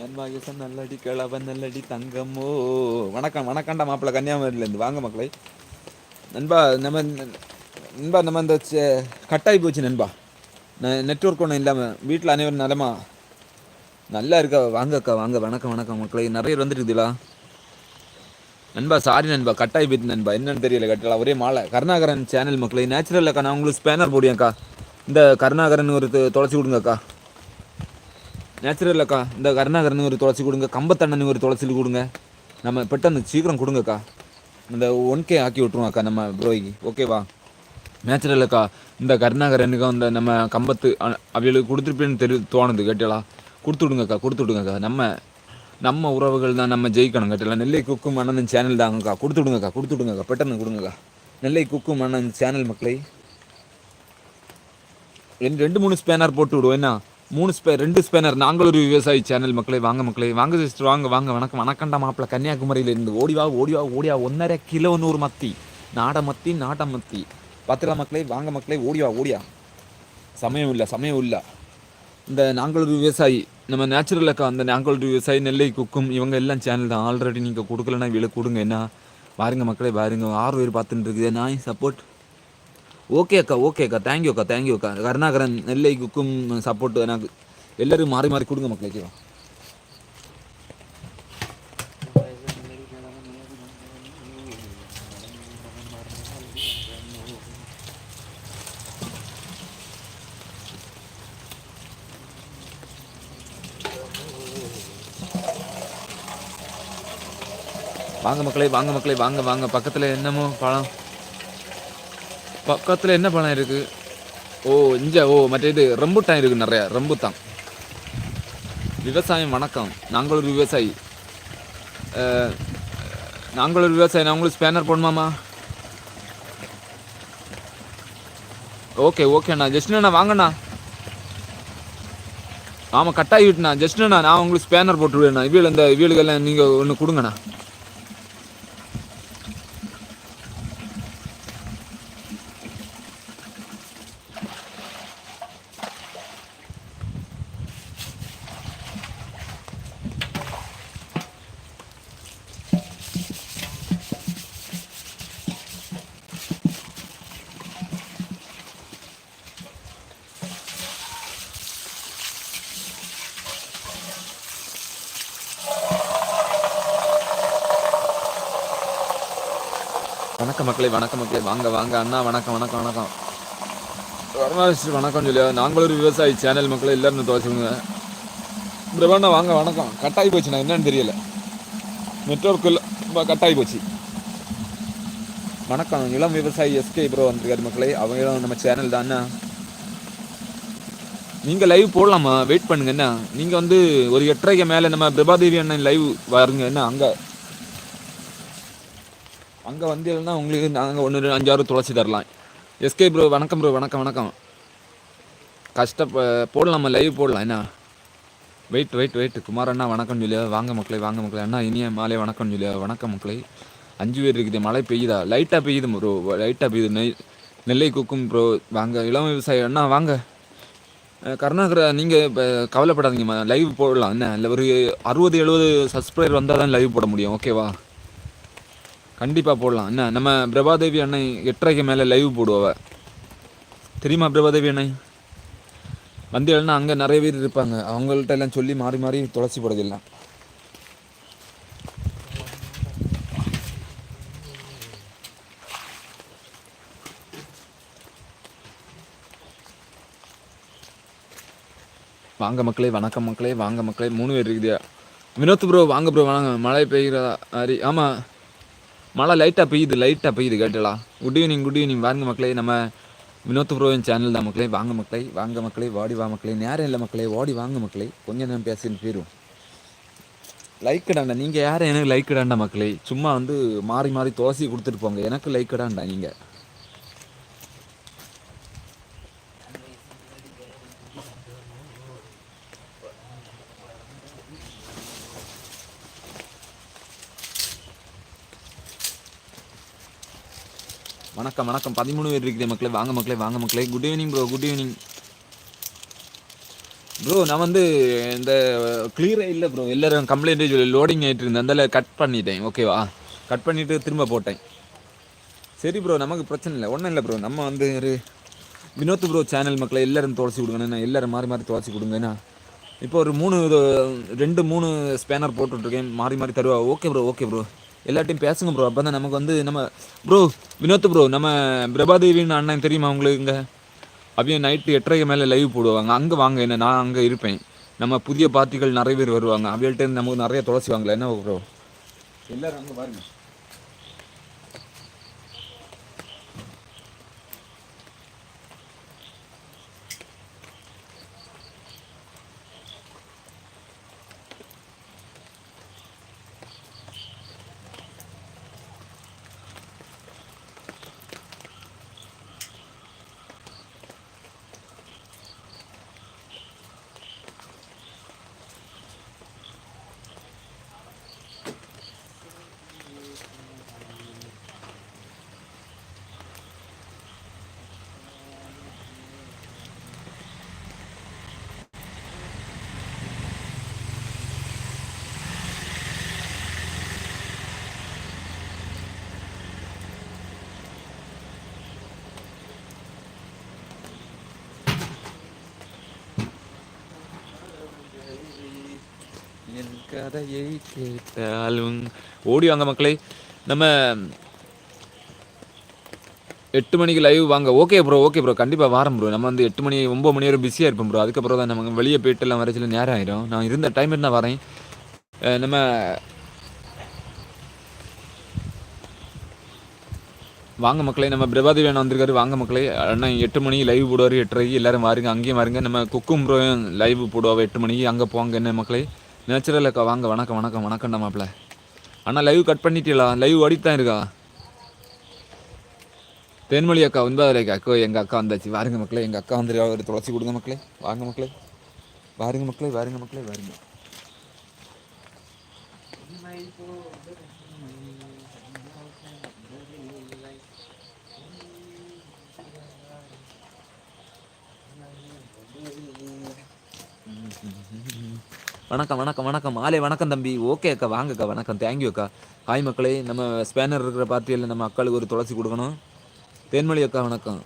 நண்பாயசம் நல்லடி கிழவன் நல்லடி தங்கமோ. வணக்கம் வணக்கம்டா மாப்பிள்ள கன்னியாகுமரியிலேருந்து. வாங்க மக்களை. நண்பா நம்ம நண்பா நம்ம இந்த கட்டாகி கட்டாயி போச்சு நண்பா. நெட்ஒர்க் ஒன்றும் இல்லாமல் வீட்டில் அனைவரும் நலமா? நல்லா இருக்கா? வாங்க அக்கா வாங்க. வணக்கம் வணக்கம் மக்களை. நிறைய வந்துருக்குதுலா நண்பா சாரி நண்பா. கட்டாய் போயிட்டு நண்பா. என்னன்னு தெரியல கட்டலாம் ஒரே மாலை. கருணாகரன் சேனல் மக்களை. நேச்சுரல் அக்கா நான் உங்களுக்கு ஸ்பேனர் போடுவேன்க்கா இந்த கருணாகரன் ஒரு தொலைச்சி கொடுங்க அக்கா. நேச்சுரல் அக்கா. இந்த கருணாகரன் ஒரு துளசி கொடுங்க கம்பத்தண்ணன் ஒரு துளசி கொடுங்க. நம்ம பெட்டன்னு சீக்கிரம் கொடுங்கக்கா. இந்த ஒன் கே ஆக்கி விட்ருவோம் அக்கா நம்ம ப்ரோய்க்கு ஓகேவா நேச்சுரல் அக்கா. இந்த கருணாகரனுக்கும் இந்த நம்ம கம்பத்து அ- கொடுத்துருப்பேன்னு தெரி தோணுது கேட்டலா கொடுத்து விடுங்கக்கா கொடுத்து விடுங்கக்கா. நம்ம நம்ம உறவுகள் தான் நம்ம ஜெயிக்கணும் கேட்டலாம் நெல்லை குக்கும் அண்ணன் சேனல் தாங்கக்கா கொடுத்து விடுங்கக்கா கொடுத்து விடுங்கக்கா. பெட்டர்னு கொடுங்கக்கா. நெல்லை குக்கும் அண்ணன் சேனல் மக்களை. ரெண்டு ரெண்டு மூணு ஸ்பேனர் போட்டு விடுவோம் என்ன? மூணு ஸ்பே ரெண்டு ஸ்பேனர் நாங்கள் ஒரு விவசாயி சேனல் மக்களை வாங்க மக்களை. வாங்க சிஸ்டர் வாங்க வாங்க. வணக்கம். வணக்கம்டா மாப்பிள்ள கன்னியாகுமரியில இருந்து ஓடிவா ஓடிவா ஓடியா ஒன்றரை கிலோ நூறு மத்தி. நாட மத்தி நாட்ட மத்தி. பத்திரா மக்களை வாங்க மக்களை ஓடிவா ஓடியா சமயம் இல்லை சமயம் இல்லை. இந்த நாங்கள் ஒரு விவசாயி நம்ம நேச்சுரல் அக்கா அந்த நாங்கள் ஒரு விவசாயி நெல்லை குக்கும் இவங்க எல்லாம் சேனல் தான். ஆல்ரெடி நீங்கள் கொடுக்கலன்னா இவ்வளோ கொடுங்க என்ன? பாருங்க மக்களே பாருங்க ஆறு பேர் பார்த்துட்டு இருக்குது. நான் சப்போர்ட் ஓகே அக்கா ஓகே அக்கா. தேங்க்யூ அக்கா. தேங்க்யூ அக்கா. கருணாகரன் நெல்லை குக்கும் சப்போர்ட் எனக்கு எல்லாரும் மாறி மாறி கொடுங்க மக்களுக்கு வாங்க மக்களே வாங்க மக்களே. வாங்க வாங்க. பக்கத்தில் என்னமோ பழம். பக்கத்தில் என்ன பழம் இருக்குது ஓ இஞ்ச ஓ மற்ற இது ரம்புட்டான் இருக்குது நிறையா ரம்புத்தான் விவசாயம் வணக்கம். நாங்கள் ஒரு விவசாயி. நாங்கள் ஒரு விவசாயி. நான் உங்களுக்கு ஸ்பேனர் போடணுமாமா ஓகே ஓகேண்ணா ஜஸ்ட்ண்ணா வாங்கண்ணா. ஆமாம் கட்டாகி விட்டுண்ணா. ஜஸ்ட்ண்ணா நான் உங்களுக்கு ஸ்பேனர் போட்டு விடுவேண்ணா இந்த இவ்வளோக்கெல்லாம் நீங்கள் ஒன்று கொடுங்கண்ணா வணக்கம் மக்களை வணக்கம் மக்களே. வாங்க வாங்க. அண்ணா வணக்கம் வணக்கம் வணக்கம். வரமாஸ்டர் வணக்கம் சொல்லியா? நாங்களும் ஒரு விவசாயி சேனல் மக்களை எல்லாரும் துவச்சுங்க பிரபாண்ணா வாங்க வணக்கம். கட்டாயி போச்சுண்ணா என்னன்னு தெரியல. நெட்ஒர்க் இல்லை. ரொம்ப ஆகி போச்சு. வணக்கம். இளம் விவசாயி எஸ்கே ப்ரோ வந்திருக்காரு மக்களே. அவங்களும் நம்ம சேனல் தானே நீங்கள் லைவ் போடலாமா? வெயிட் பண்ணுங்க என்ன நீங்கள் வந்து ஒரு எட்டரைக்கு மேலே நம்ம பிரபாதேவி அண்ணன் லைவ் வருங்க என்ன அங்கே அங்கே வந்தீங்கன்னா உங்களுக்கு நாங்கள் ஒன்று அஞ்சாறு துளசி தரலாம். எஸ்கே ப்ரோ வணக்கம் ப்ரோ வணக்கம் வணக்கம். கஷ்டப்ப போடலாமா லைவ் போடலாம். என்ன? வெயிட் வெயிட் வெயிட் குமார் அண்ணா வணக்கம் சொல்லியா வாங்க மக்களே வாங்க மக்களே. அண்ணா இனிய மாலை வணக்கம் சொல்லியா வணக்கம் மக்களே. அஞ்சு பேர் இருக்குது. மழை பெய்யுதா? லைட்டாக பெய்யுது ப்ரோ லைட்டாக பெய்யுது. நெய் நெல்லை குக்கும் ப்ரோ வாங்க இளம் விவசாயி அண்ணா வாங்க. கருணாகரா நீங்கள் இப்போ கவலைப்படாதீங்கம்மா லைவ் போடலாம். என்ன? இல்லை ஒரு அறுபது எழுபது சப்ஸ்கிரைபர் வந்தால் தான் லைவ் போட முடியும். ஓகேவா கண்டிப்பாக போடலாம். என்ன நம்ம பிரபாதேவி அண்ணன் எட்டரைக்கு மேலே லைவ் போடுவவ. தெரியுமா பிரபாதேவி அண்ணன் வந்தீங்கன்னா அங்கே நிறைய பேர் இருப்பாங்க. அவங்கள்ட்ட எல்லாம் சொல்லி மாறி மாறி துளசி போடுறதில்லாம் வாங்க மக்களே வணக்கம் மக்களே வாங்க மக்களே. மூணு பேர் இருக்குதியா? வினோத் ப்ரோ வாங்க ப்ரோ வாங்க. மழை பெய்கிறதா மாதிரி ஆமாம் மழை லைட்டாக பெய்யுது லைட்டாக பெய்யுது கேட்டலா குட் ஈவினிங் குட் ஈவினிங் வாங்க மக்களே நம்ம வினோத் புரோவின் சேனல் தான் மக்களே. வாங்க மக்களே வாங்க மக்களே வாடி வா மக்களே. நேரம் இல்லை மக்களே ஓடி வாங்க மக்களே. கொஞ்ச நேரம் பேசின்னு போயிடும் லைக் இடாண்டா நீங்கள் யாரும் எனக்கு லைக் இடாண்டா மக்களே? சும்மா வந்து மாறி மாறி தோசை கொடுத்துட்டு போங்க. எனக்கு லைக் இடாண்டா நீங்கள் வணக்கம் வணக்கம். பதிமூணு பேர் இருக்குது மக்களே. வாங்க மக்களே வாங்க மக்களே. Good evening bro good evening bro நான் வந்து இந்த கிளியரே இல்லை ப்ரோ எல்லாரும் கம்ப்ளைண்ட் சொல்லி லோடிங் ஆகிட்டு இருந்தேன். அதில் கட் பண்ணிட்டேன். ஓகேவா கட் பண்ணிவிட்டு திரும்ப போட்டேன். சரி ப்ரோ நமக்கு பிரச்சனை இல்லை. ஒன்றும் இல்லை ப்ரோ நம்ம வந்து ஒரு வினோத் ப்ரோ சேனல் மக்களை எல்லாரும் துளசி கொடுங்கண்ணா. எல்லாரும் மாறி மாறி துளசி கொடுங்கண்ணா. இப்போ ஒரு மூணு இது- ரெண்டு மூணு ஸ்பேனர் போட்டுட்ருக்கேன் மாறி மாறி தருவா. ஓகே ப்ரோ ஓகே ப்ரோ எல்லாட்டையும் பேசுங்க ப்ரோ அப்போ தான் நமக்கு வந்து நம்ம ப்ரோ வினோத் ப்ரோ நம்ம பிரபாதேவின்னு அண்ணன் தெரியுமா உங்களுக்கு இங்கே? அப்படியே நைட்டு எட்டரைக்கு மேலே லைவ் போடுவாங்க. அங்கே வாங்க என்ன நான் அங்கே இருப்பேன். நம்ம புதிய பார்ட்டிகள் நிறைய பேர் வருவாங்க. அவைகள்ட்ட இருந்து நமக்கு நிறைய துளசி வாங்கல. என்ன ப்ரோ எல்லோரும் அங்கே பாருங்கள் என் கதையை கேட்டாலும் ஓடி வாங்க மக்களே. நம்ம எட்டு மணிக்கு லைவ் வாங்க. ஓகே ப்ரோ ஓகே ப்ரோ கண்டிப்பாக வாரம் ப்ரோ நம்ம வந்து எட்டு மணி ஒம்பது மணி வரை பிஸியாக இருப்போம் ப்ரோ அதுக்கப்புறம் தான் நம்ம வெளியே போயிட்டு எல்லாம் வரைச்சில நேரம் ஆயிரும் நான் இருந்த டைம் இருந்தால் வரேன். நம்ம வாங்க மக்களே. நம்ம பிரபாதி வேணும் வந்திருக்காரு. வாங்க மக்களே. அண்ணா எட்டு மணிக்கு லைவ் போடுவார். எட்டரைக்கு எல்லாரும் வாருங்க. அங்கேயும் வாருங்க. நம்ம குக்கும் ப்ரோ லைவ் போடுவாங்க எட்டு மணிக்கு அங்கே போவாங்க என்ன மக்களே? நேச்சுரல் அக்கா வாங்க வணக்கம் வணக்கம் வணக்கம்டா மாப்பிள்ள. அண்ணா லைவ் கட் பண்ணிட்டீங்களா? லைவ் ஓடிட்டு தான் இருக்கா? தேன்மொழி அக்கா ஒன்பதாவது அக்கா அக்கோ எங்கள் அக்கா வந்தாச்சு. வாருங்க மக்களே எங்கள் அக்கா வந்துருக்கா ஒரு துளசி கொடுங்க மக்களே. வாங்க மக்களே. வாருங்க மக்களே வாருங்க மக்களே வாருங்க. வணக்கம் வணக்கம் வணக்கம். மாலை வணக்கம் தம்பி. ஓகே அக்கா வாங்க அக்கா வணக்கம் தேங்க்யூ அக்கா. ஹாய் மக்களே நம்ம ஸ்பேனர் இருக்கிற பார்ட்டியில் நம்ம அக்காளுக்கு ஒரு துளசி கொடுக்கணும். தேன்மொழி அக்கா வணக்கம்.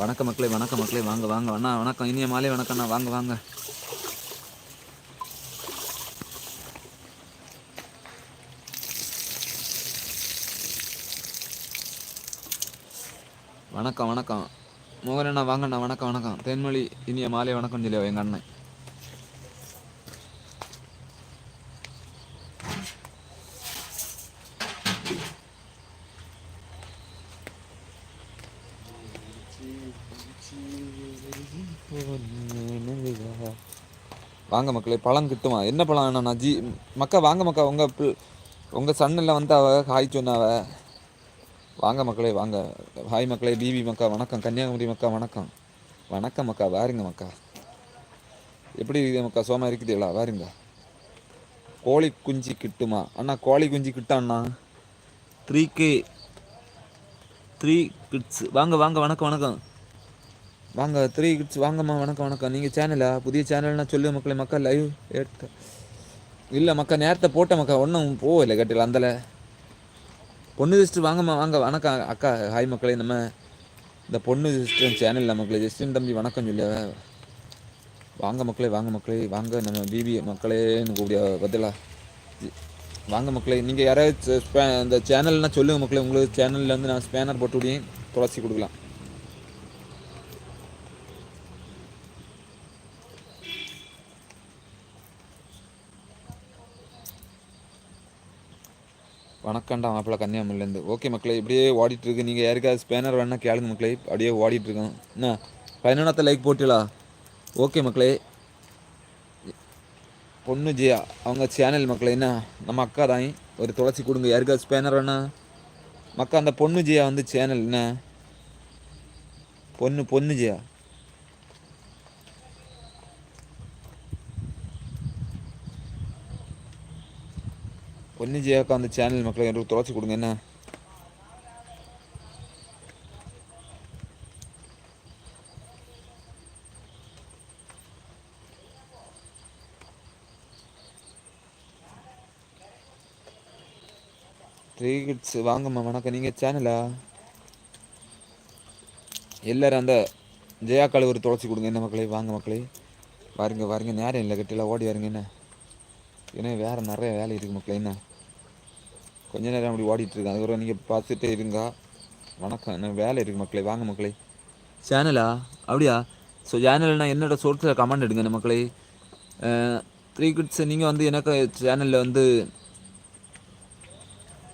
வணக்கம் மக்களே வணக்கம் மக்களே வாங்க வாங்க. அண்ணா வணக்கம். இனிய மாலை வணக்கம்ண்ணா. வாங்க வாங்க. வணக்கம் வணக்கம். மோகனண்ணா வாங்கண்ணா. வணக்கம் வணக்கம். தென்மொழி இனிய மாலை வணக்கம் சொல்லி எங்கள் அண்ணன். வாங்க மக்களே பழம் கிட்டுமா? என்ன பழம் வேணும்ண்ணா ஜி மக்கா வாங்க மக்கா உங்கள் பிள் உங்கள் சன்னில் வந்தாவ ஹாய் சொன்னாவ. வாங்க மக்களே வாங்க. ஹாய் மக்களே பிபி மக்கா வணக்கம். கன்னியாகுமரி மக்கா வணக்கம். வணக்கம் மக்கா வாருங்க மக்கா. எப்படி இருக்குது மக்கா சோமா இருக்குதுங்களா வாருங்க. கோழி குஞ்சு கிட்டுமா? அண்ணா கோழி குஞ்சு கிட்டாண்ணா த்ரீ கே த்ரீ கிட்ஸ் வாங்க வாங்க வணக்கம் வணக்கம். வாங்க த்ரீ கிட்ஸ் வாங்கம்மா வணக்கம் வணக்கம். நீங்கள் சேனலா புதிய சேனல்னா சொல்லு மக்களே மக்கள் லைவ் எடுத்த இல்லை மக்கா நேரத்தை போட்ட மக்கா ஒன்றும் போகலை கட்டில அந்தல. பொண்ணு ஜஸ்ட்டு வாங்கம்மா வாங்க வணக்கம் அக்கா ஹாய் மக்களே நம்ம இந்த பொண்ணு ஜஸ்ட்டு சேனலில் மக்களே ஜஸ்டின் தம்பி வணக்கம் சொல்லி வாங்க மக்களே வாங்க மக்களே வாங்க நம்ம பிபி மக்களேன்னு கூடிய பதிலா வாங்க மக்களே நீங்கள் யாராவது இந்த சேனல்னால் சொல்லுங்கள் மக்களே உங்களுக்கு சேனலில் வந்து நான் ஸ்பேனர் போட்டு விடியும் துளசி கொடுக்கலாம். வணக்கம்டா மாப்பிள்ள கன்னியாகுமரிலேருந்து ஓகே மக்களே இப்படியே ஓடிட்டு இருக்கு நீங்கள் யாருக்காவது ஸ்பேனர் வேணால் கேளுங்க மக்களே. அப்படியே ஓடிட்டு இருக்கோம் என்ன? பதினொன்றத்தை லைக் போட்டீங்களா? ஓகே மக்களே. பொண்ணு ஜியா அவங்க சேனல் மக்களை என்ன? நம்ம அக்கா தான். ஒரு துளசி கொடுங்க. யாருக்காவது ஸ்பேனர் வேணா மக்கா அந்த பொண்ணு ஜியா வந்து சேனல் என்ன? பொண்ணு பொண்ணு ஜியா. பொண்ணு ஜியாக்கா அந்த சேனல் மக்களை எனக்கு தொலைச்சி கொடுங்க என்ன? த்ரீ கிட்ஸ் வாங்கம்மா வணக்கம். நீங்கள் சேனலா எல்லாரும் அந்த ஜெயாக்கால ஒரு தொலைச்சி கொடுங்க என்ன மக்களே? வாங்க மக்களே. வாருங்க வாருங்க. நேரம் இல்லை கட்டில ஓடி வாருங்க என்ன? ஏன்னா வேறு நிறைய வேலை இருக்குது மக்களே என்ன? கொஞ்ச நேரம் அப்படி ஓடிட்டு இருக்கேன் அதுக்கப்புறம் நீங்கள் பார்த்துட்டே இருங்க வணக்கம் என்ன வேலை இருக்குது மக்களே வாங்க மக்களே சேனலா அப்படியா ஸோ சேனல்னா என்னோட சோர்ஸில் கமெண்ட் எடுங்க என்ன மக்களே த்ரீ கிட்ஸ் நீங்கள் வந்து எனக்கு சேனலில் வந்து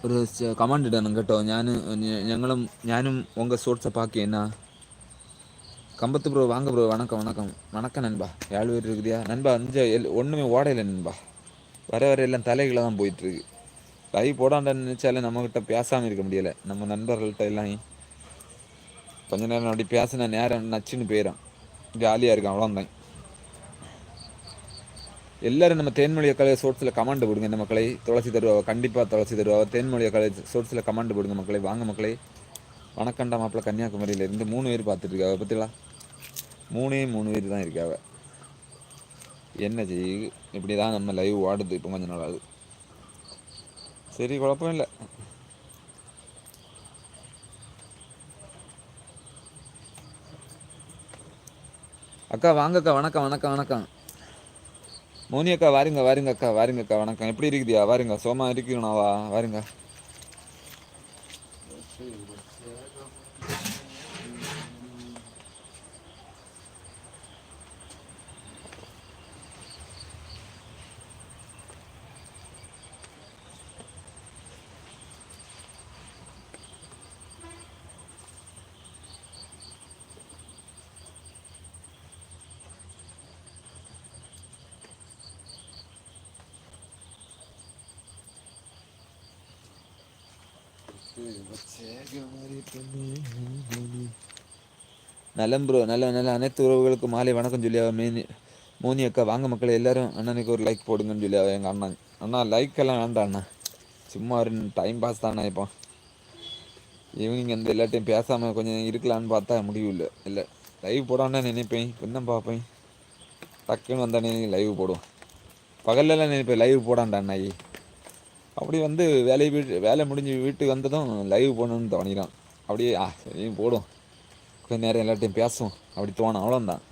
ഒരു കമൻറ്റ് ഇടണം കേട്ടോ ഞാൻ ഞങ്ങളും ഞാനും உங்கள் சோர்ஸை பார்க்க என்ன கம்பத்து ப்ரோ வாங்க ப்ரோ வணக்கம் வணக்கம் வணக்கம் நண்பா ஏழு பேர் இருக்குதியா நண்பா அஞ்சு எல் ஒன்றுமே ஓடையில நண்பா வர வர எல்லாம் தலைகளை தான் போயிட்டுருக்கு லைவ் போடாண்டான்னு நினச்சாலே நம்மக்கிட்ட பேசாமல் இருக்க முடியலை. நம்ம நண்பர்கள்ட்ட எல்லாம் கொஞ்ச நேரம் அப்படி பேசின நேரம் நச்சுன்னு போயிடும் ஜாலியாக இருக்கும் அவ்வளோதான் எல்லாரும் நம்ம தேன்மொழிய கலை சோர்ஸில் கமாண்ட் போடுங்க இந்த மக்களை. துளசி தருவா கண்டிப்பாக துளசி தருவா. தேன்மொழிய கலை சோர்ஸில் கமாண்ட் போடுங்க மக்களை. வாங்க மக்களை. வணக்கண்டா மாப்பிள்ள கன்னியாகுமரியிலேருந்து மூணு பேர் பார்த்துட்டு இருக்காவ பற்றிலாம் மூணே மூணு பேர் தான் இருக்காவ. என்ன செய்ய இப்படி தான் நம்ம லைவ் ஓடுது இப்போ கொஞ்ச நாள் ஆகுது. சரி குழப்பம் இல்லை அக்கா வாங்கக்கா வணக்கம் வணக்கம் வணக்கம். மோனி அக்கா வாருங்க வாருங்க அக்கா வாருங்க அக்கா வணக்கம். எப்படி இருக்குதியா வாருங்க சோமா இருக்கணும்னாவா வாருங்க. நலம் ப்ரோ நல்ல நல்ல அனைத்து உறவுகளுக்கும் மாலை வணக்கம் சொல்லியா மேனி மோனி அக்கா வாங்க மக்கள் எல்லாரும் அண்ணனுக்கு ஒரு லைக் போடுங்கன்னு சொல்லி எங்கள் அண்ணன். அண்ணா லைக் எல்லாம் வேண்டாம் அண்ணா. சும்மா ஒரு டைம் பாஸ் தானே இப்போ. ஈவினிங் அந்த எல்லாத்தையும் பேசாமல் கொஞ்சம் இருக்கலான்னு பார்த்தா முடிவு இல்லை. இல்லை லைவ் போடான்னு நினைப்பேன். என்ன பார்ப்பேன்? டக்குன்னு வந்தானே லைவ் போடுவோம் பகல்லலாம் நினைப்பேன் லைவ் போடான்டா அண்ணாயி அப்படி வந்து வேலையை வீட்டு வேலை முடிஞ்சு வீட்டுக்கு வந்ததும் லைவ் போடணும்னு தோணிடும் அப்படியே ஆ சரியும் போடும் கொஞ்சம் நேரம் எல்லார்ட்டையும் பேசுவோம். அப்படி தோணும். அவ்வளோந்தான்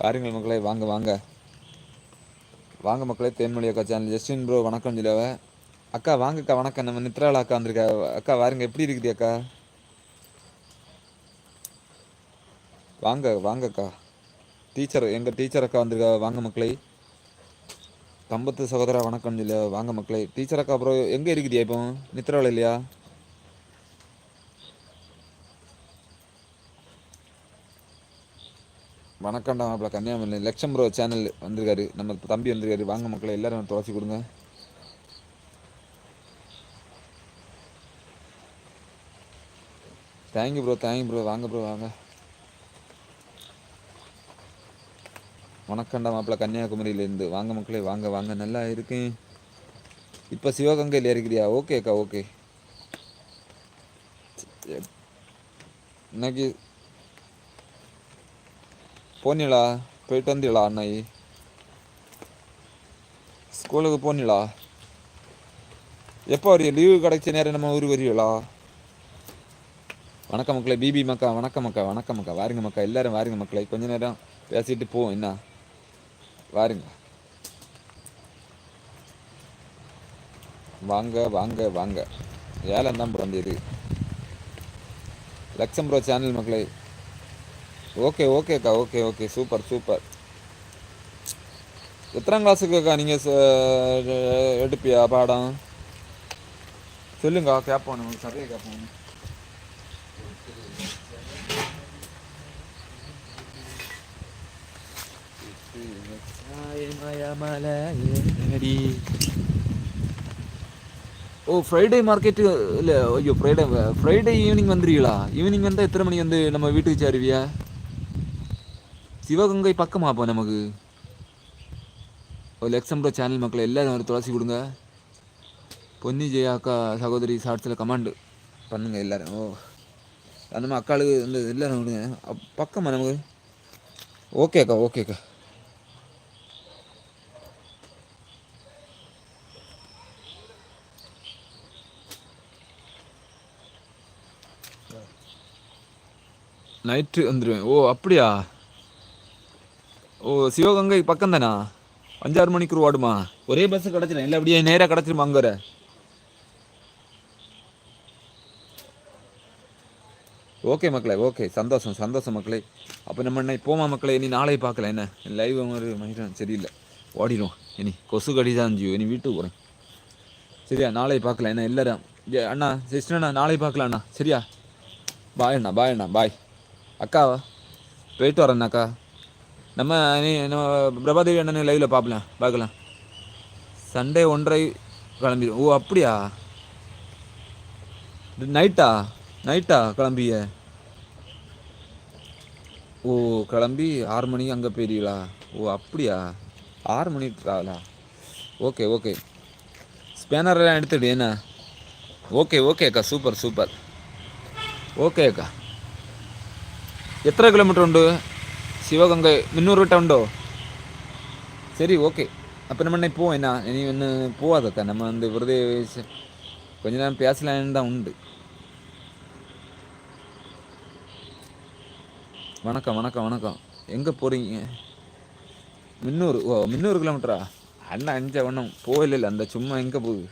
காரியங்கள் மக்களே வாங்க வாங்க. வாங்க மக்களே தேன்மொழி அக்கா சேனல் ஜஸ்டின் ப்ரோ வணக்கம் சொல்லுவ அக்கா வாங்கக்கா வணக்கம். நம்ம நித்ராலா அக்கா வந்திருக்கா. அக்கா வாருங்க. எப்படி இருக்குது அக்கா? வாங்க வாங்கக்கா. டீச்சர் எங்கள் டீச்சர் அக்கா வந்திருக்கா. வாங்க மக்களே. தம்பத்து சகோதரா வணக்கம் இல்லையா வாங்க மக்களே. டீச்சர் அக்கா அப்புறம் எங்கே இருக்குதியா இப்போ? நித்ராவில் இல்லையா? வணக்கம்டா மாப்பிள்ள கன்னியாகுமரி லட்சம் ப்ரோ சேனல் வந்திருக்காரு. நம்ம தம்பி வந்திருக்காரு. வாங்க மக்களை எல்லாரும் துளசி கொடுங்க. Thank you bro thank you bro வாங்க ப்ரோ வாங்க. வணக்கண்டா மாப்பிள்ள கன்னியாகுமரியிலேருந்து. வாங்க மக்களே வாங்க வாங்க. நல்லா இருக்கேன் இப்போ சிவகங்கையில் இருக்கிறியா ஓகேக்கா ஓகே இன்னைக்கு போனீங்களா? போயிட்டு வந்தீங்களா அண்ணாயி ஸ்கூலுக்கு போனீங்களா? எப்போ வரீங்க லீவு கிடைச்ச நேரம் நம்ம ஊருக்கு வருவீங்களா? வணக்கம் மக்களே. பிபி மக்கா வணக்கம் மக்கா வணக்கம் மக்கா. வாருங்க மக்கா. எல்லாரும் வாருங்க மக்களே. கொஞ்ச நேரம் பேசிட்டு போவோம். என்ன? வாருங்க. வாங்க வாங்க வாங்க. ஏலம் தான் ப்ரோ வந்தது. லக்ஷம் ப்ரோ சேனல் மக்களே. ஓகே ஓகேக்கா ஓகே ஓகே. Super super. எத்தனாம் கிளாஸுக்குக்கா நீங்கள் எடுப்பியா பாடம்? சொல்லுங்க கேட்போம் நமக்கு சரியாக கேட்போம். ஓ ஃப்ரைடே மார்க்கெட்டு இல்லை ஐயோ ஃப்ரைடே ஃப்ரைடே ஈவினிங் வந்துடுவீங்களா ஈவினிங் வந்தால் எத்தனை மணி வந்து நம்ம வீட்டுக்கு சேருவியா? சிவகங்கை பக்கமா அப்போ நமக்கு? ஒரு லெக்ஸம்ப்ரோ சேனல் மக்களை எல்லாரும் ஒரு துளசி கொடுங்க. பொன்னி ஜெயா அக்கா சகோதரி ஷார்ட்ஸில் கமாண்டு பண்ணுங்கள் எல்லோரும். ஓ அந்த மாதிரி அக்காளுக்கு வந்து எல்லாரும் விடுங்க நமக்கு? ஓகே நமக்கு ஓகே அக்கா. நைட்டு வந்துடுவேன் ஓ அப்படியா? ஓ சிவகங்கை பக்கம் தானா அஞ்சாறு மணிக்கு ஓடுமா ஒரே பஸ் கிடச்சிடும் இல்லை அப்படியே நேராக கிடச்சிருமா அங்கே வர? ஓகே மக்களே ஓகே சந்தோஷம் சந்தோஷம் மக்களே. அப்போ நம்ம என்ன போமா மக்களே இனி நாளை பார்க்கல. என்ன? லைவ் மாதிரி மகிழ்ச்சி சரியில்லை. ஓடிடும் இனி கொசு கடி தான் ஜியோ இனி வீட்டுக்கு போகிறேன் சரியா? நாளை பார்க்கல. என்ன இல்லைடா அண்ணா சிஸ்டர் அண்ணா நாளை பார்க்கலாம் அண்ணா சரியா? பாய் அண்ணா பாய் அண்ணா பாய் அக்கா போயிட்டு வரேண்ணா அக்கா. நம்ம நீ நம்ம பிரபாதேவி அண்ணன் லைவில் பார்க்கலாம் பார்க்கலாம். சண்டே ஒன்றரை கிளம்பிடும் ஓ அப்படியா? நைட்டா நைட்டா கிளம்பிய? ஓ கிளம்பி ஆறு மணிக்கு அங்கே போயிடுவீங்களா ஓ அப்படியா? ஆறு மணி ட்ராவலா ஓகே ஓகே. ஸ்பேனர்லாம் எடுத்துடு என்ன? ஓகே ஓகே அக்கா. Super super. ஓகே அக்கா. എത്ര കിലോമീറ്റർ ഉണ്ട് ശിവഗംഗ മുന്നൂറ് വിട്ട ഉണ്ടോ சரி ஓகே அப்போ நம்ம என்ன போவோம் என்ன இனி ஒன்று போகாதக்கா நம்ம வந்து விருதே கொஞ்ச நேரம் பேசலான்னு தான் உண்டு வணக்கம் வணக்கம் வணக்கம் எங்கே போகிறீங்க முந்நூறு ஓ முந்நூறு கிலோமீட்டரா அண்ணா அஞ்சா ஒன்றும் போகல அந்த சும்மா எங்கே போகுது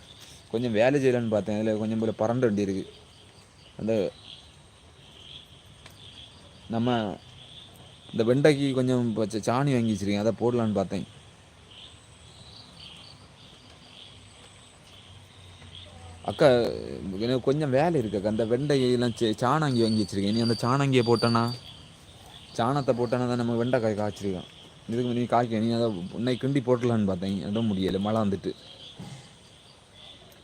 கொஞ்சம் வேலை செய்யலான்னு பார்த்தேன் அதில் கொஞ்சம் போல பறண்டு வண்டி இருக்குது அந்த நம்ம இந்த வெண்டைக்கு கொஞ்சம் இப்போ சாணி வாங்கி வச்சிருக்கேன். அதை போடலான்னு பார்த்தேன். அக்கா எனக்கு கொஞ்சம் வேலை இருக்கு அக்கா. அந்த வெண்டையெல்லாம் சே சாணாங்கி வாங்கி வச்சிருக்கேன். நீ அந்த சாணாங்கியை போட்டேன்னா சாணத்தை போட்டேன்னா தான் நம்ம வெண்டைக்காய் காய்ச்சிருக்கோம். இதுக்கு நீ காய்க்க நீ அதை உன்னை கிண்டி போட்டலான்னு பார்த்தேன். அதுவும் முடியலை. மழை வந்துட்டு.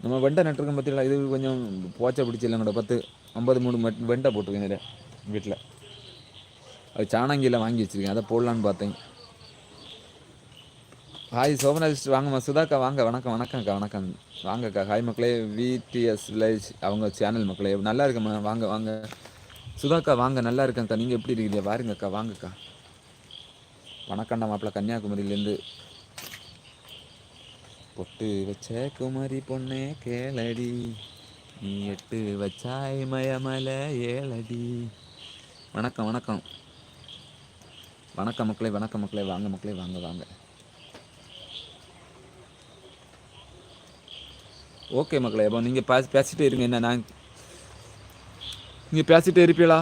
நம்ம வெண்டை நட்டுருக்கோம் பார்த்தீங்களா இது கொஞ்சம் போச்சை பிடிச்சில்லங்கட பத்து ஐம்பது மூணு மட் வெண்டை போட்டிருக்கேன் இதில் வீட்டில். அது சாணங்கியில் வாங்கி வச்சுருக்கேன். அதை போடலான்னு பார்த்தேன். ஹாய் சோமநாதிஸ்ட் வாங்கம்மா. சுதாக்கா வாங்க. வணக்கம் வணக்கம்க்கா வணக்கம். வாங்கக்கா. ஹாய் மக்களே. விடிஎஸ் வில்லேஜ் அவங்க சேனல் மக்களே. நல்லா இருக்கம்மா. வாங்க வாங்க. சுதாக்கா வாங்க. நல்லா இருக்கேங்க்கா நீங்கள் எப்படி இருக்கீங்க? வாருங்கக்கா வாங்கக்கா. வணக்கம்டா மாப்பிள்ள. கன்னியாகுமரியிலேருந்து. பொட்டு வச்ச குமரி பொண்ணே கேளடி. நீ எட்டு வச்சாய் மயமல ஏழடி வணக்கம் வணக்கம். வணக்கம் மக்களே வணக்க மக்களே வாங்க மக்களே வாங்க வாங்க. ஓகே மக்களே அப்போ நீங்கள் பேச பேசிட்டே இருங்க என்ன நான் நீங்கள் பேசிகிட்டே இருப்பீங்களா?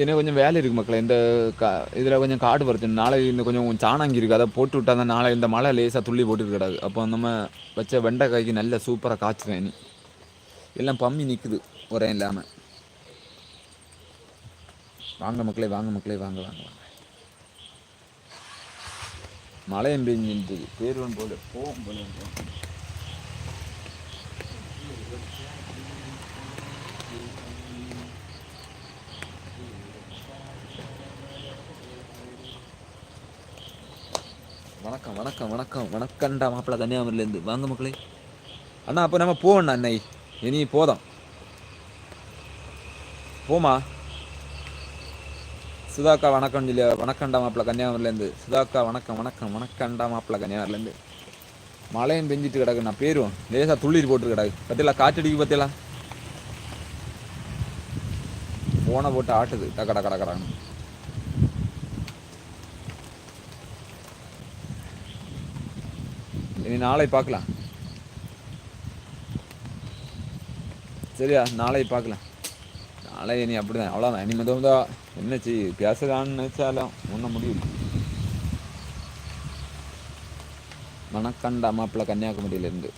எனக்கு கொஞ்சம் வேலை இருக்குது மக்களே இந்த கா இதில் கொஞ்சம் காடு வருது. நாளை இந்த கொஞ்சம் சாணாங்கி இருக்குது அதை போட்டு விட்டா தான் நாளை இந்த மழை லேசாக துள்ளி போட்டுட்டு கிடாது அப்போ நம்ம வச்ச வெண்டைக்காய்க்கு நல்ல சூப்பராக காய்ச்சுவேன் இனி எல்லாம் பம்மி நிற்குது ஒரே இல்லாமல் வாங்க மக்களே வாங்க மக்களே வாங்க வாங்க வாங்க. மழையும் பெஞ்சின்றது பேருவன் போல போகும் போல வணக்கம் வணக்கம் வணக்கம். வணக்கம்டா மாப்பிள்ள கன்னியாகுமரியிலேருந்து வாங்க மக்களே. அண்ணா அப்போ நம்ம போவோண்ணா அன்னை இனி போதும். போமா சுதாக்கா வணக்கம் சொல்லி வணக்கண்டா மாப்பிள்ள கன்னியாகுமரிலேருந்து சுதாக்கா வணக்கம் வணக்கம் வணக்கண்டா மாப்பிள்ள கன்னியாகுமரிலேருந்து மழையும் பெஞ்சிட்டு கிடக்கு நான் பேரும் லேசாக துள்ளிட்டு போட்டு கிடக்கு. பத்தியலா காற்றடிக்கு பத்தியலா? போனை போட்டு ஆட்டுது. டக்கடா கடக்கடான்னு இனி நாளை பார்க்கலாம். சரியா? நாளை பார்க்கலாம். நாளை இனி அப்படிதான். அவ்வளோதான் இனி மொத்தம் தான் என்ன செய்ய பேசலான்னு நினைச்சாலும் ஒன்றும் முடியும் மணக்கண்டா மாப்பிள்ள கன்னியாகுமரியிலேருந்து.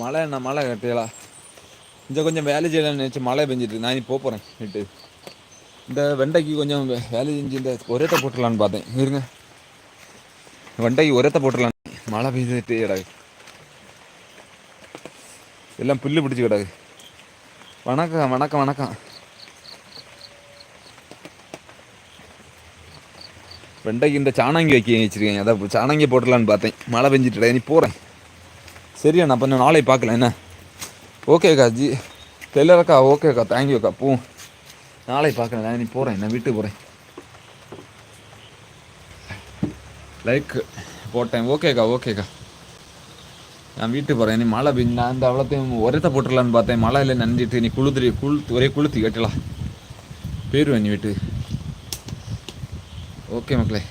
மழை என்ன மழை கட்டியலா? இங்கே கொஞ்சம் வேலை செய்யலாம்னு நினச்சி மழை பெஞ்சிட்டு நான் இப்போ போகிறேன் நைட்டு இந்த வெண்டைக்கு கொஞ்சம் வேலை செஞ்சு இந்த உரத்தை போட்டுடலான்னு பார்த்தேன். இருங்க. வெண்டைக்கு உரத்தை போட்டுடலாம். மழை பெய்துட்டு கிடக்கு. எல்லாம் புல்லு பிடிச்சி கிடக்கு. வணக்கம் வணக்கம் வணக்கம். வெண்டைக்கு இந்த சாணங்கி வைக்க வச்சிருக்கேன். அதான் சாணங்கி போட்டுடலான்னு பார்த்தேன். மழை பெஞ்சிட்டு நீ போகிறேன் சரியா நான் பண்ண நாளை பார்க்கலாம் என்ன? ஓகேக்கா ஜி டெய்லரக்கா ஓகேக்கா தேங்க்யூக்கா பூ. நாளை பார்க்கலாம் நான் நீ போகிறேன் நான் வீட்டுக்கு போகிறேன் லைக் போட்டேன் ஓகேக்கா ஓகேக்கா நான் வீட்டுக்கு போகிறேன் நீ மழை பெஞ்சு நான் இந்த அவ்வளோத்தையும் உரத்தை போட்டுடலான்னு பார்த்தேன் மழையில் நனைஞ்சிட்டு நீ குளுத்துரி குளுத்து ஒரே குளுத்தி கேட்டலாம். போயிடுவேன் நீ வீட்டு ஓகே மக்களே.